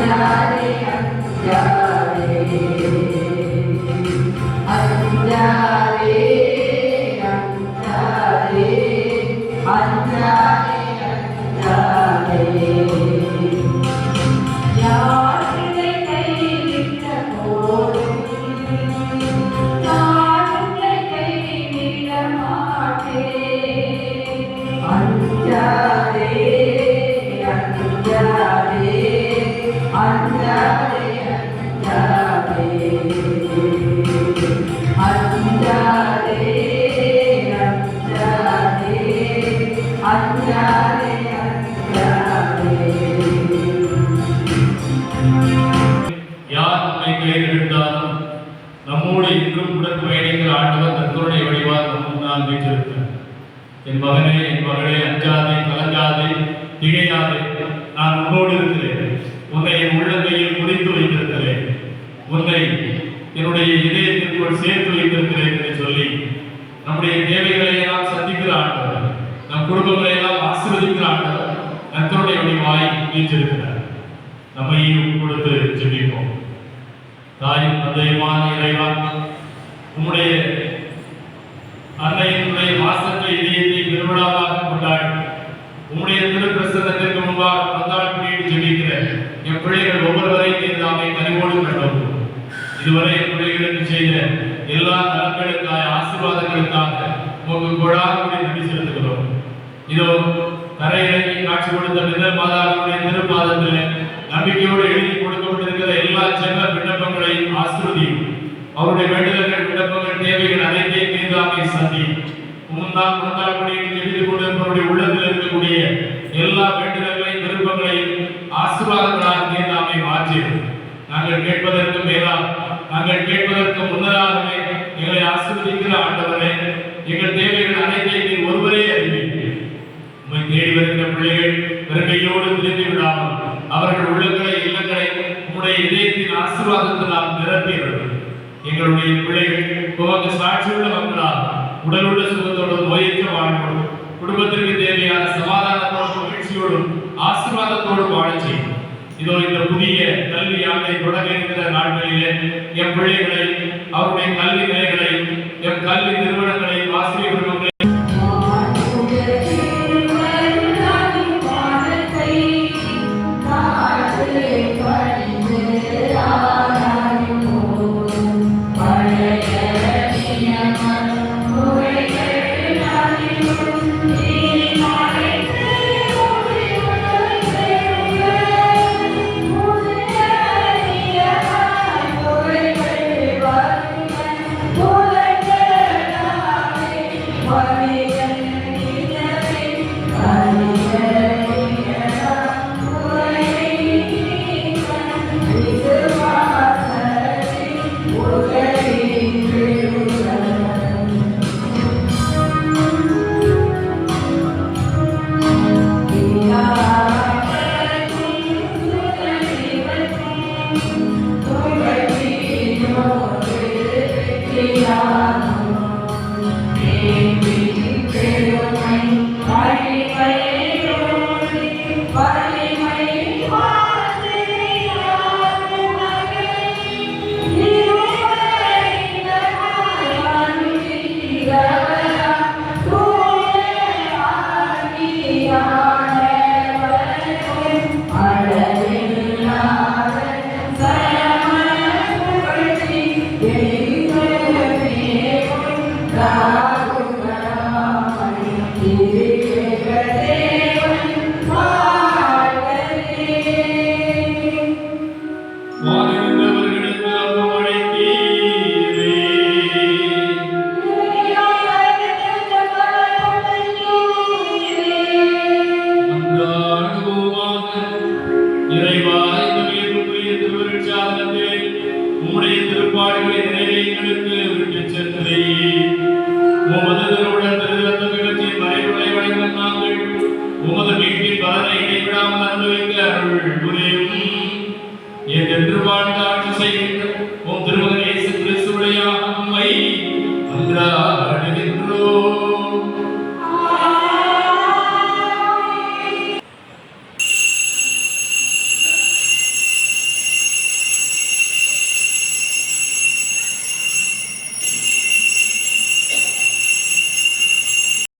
يا ريم يا جاري யார் நம்மை கைவிட்டாலும் நம்மோடு இன்றும் உடன் பயணிகள் ஆண்டவர் தங்களுடைய வழிவார் நம் முன்னால் வீற்றிருக்கிறார். என் மகனே என் மகளே அஞ்சாதே கலங்காதே திகையாதே நான் உன்னோடு இருக்கிறேன். உன்னை என் உள்ளங்கையில் குறித்து வைத்திருக்கிறேன். உன்னை என்னுடைய இதயத்திற்குள் சேர்த்து வைத்திருக்கிறேன் என்று சொல்லி நம்முடைய தேவைகளை எல்லாம் சந்திக்கிற ஆண்டவர் நம் குடும்பங்களை எல்லாம் ஆசீர்வதிக்கிற ஆண்டவர் கர்த்தருடைய வழிவாய் வீற்றிருக்கிறார் நம்மையும் கொடுத்து ஜெபிப்போம். தாயும் தந்தையுமான இறைவா உம்முடைய அன்னையினுடைய மாசத்தை இதயத்தை பெருவிழாவாக கொண்டாடி உம்முடைய திருப்பிரசனத்திற்கு முன்பாக பந்தாள் குறியீடு ஜெபிக்கிற என் பிள்ளைகள் ஒவ்வொருவரையும் நீர் தாமே கனிவோடு கண்டோம். இதுவரை என் பிள்ளைகளுக்கு செய்த எல்லா நலன்களுக்காக ஆசீர்வாதங்களுக்காக உமக்கு கொடாத நன்றி செலுத்துகிறோம். இதோ தரையிறங்கி காட்சி கொடுத்த மிதல் மாதாவுடைய திருப்பாதத்தில் நம்பிக்கையோடு எழுதி கொடுக்கப்பட்டிருக்கிற எல்லா செல்ல விண்ணப்பங்களையும் ஆசிர்வதியும் அவருடைய வேண்டுதல்கள் விண்ணப்பங்கள் தேவைகள் அனைத்தையும் நீர்தாமே சந்தி. முன்னால் முன்னாள்படியில் எழுதி கொண்டிருப்பவருடைய உள்ளத்தில் இருக்கக்கூடிய எல்லா வேண்டுதல்களையும் விருப்பங்களையும் ஆசீர்வாதங்களாக நீர்தாமே மாற்றிடும் நாங்கள் கேட்பதற்கு மேலா நாங்கள் கேட்பதற்கு முன்னதாகவே எங்களை ஆசிர்வதிக்கிற ஆண்டவரே எங்கள் தேவைகள் அனைத்தையும் நீர் ஒருவரே அறிவீர்கள் உண்மை தேடி வருகிற பிள்ளைகள் வருகையோடு திரும்பி விடாமல் அவர்கள் உள்ளங்களை இல்லங்களை உங்களுடைய இதயத்தின் ஆசீர்வாதத்தினால் நிரப்பியவர்கள் எங்களுடைய பிள்ளைகள் உமக்கு சாட்சியுள்ள மக்களால் உடலுள்ள சுகத்தோடு நோயற்ற வாழ்வோடும் குடும்பத்திற்கு தேவையான சமாதானத்தோடும் மகிழ்ச்சியோடும் ஆசீர்வாதத்தோடும் வாழச் செய்யும். இதோ இந்த புதிய கல்வி ஆண்டை தொடங்க இருக்கிற நாட்களிலே என் பிள்ளைகளை அவருடைய கல்வி நிலைகளை என் கல்வி நிறுவனங்களை ஆசிரியர் 아. இறைவா இந்த உயர்வுக்குரிய திருவருட்சாதனத்தில் உம்முடைய திருப்பாடுகளை நிறைய எங்களுக்கு சென்று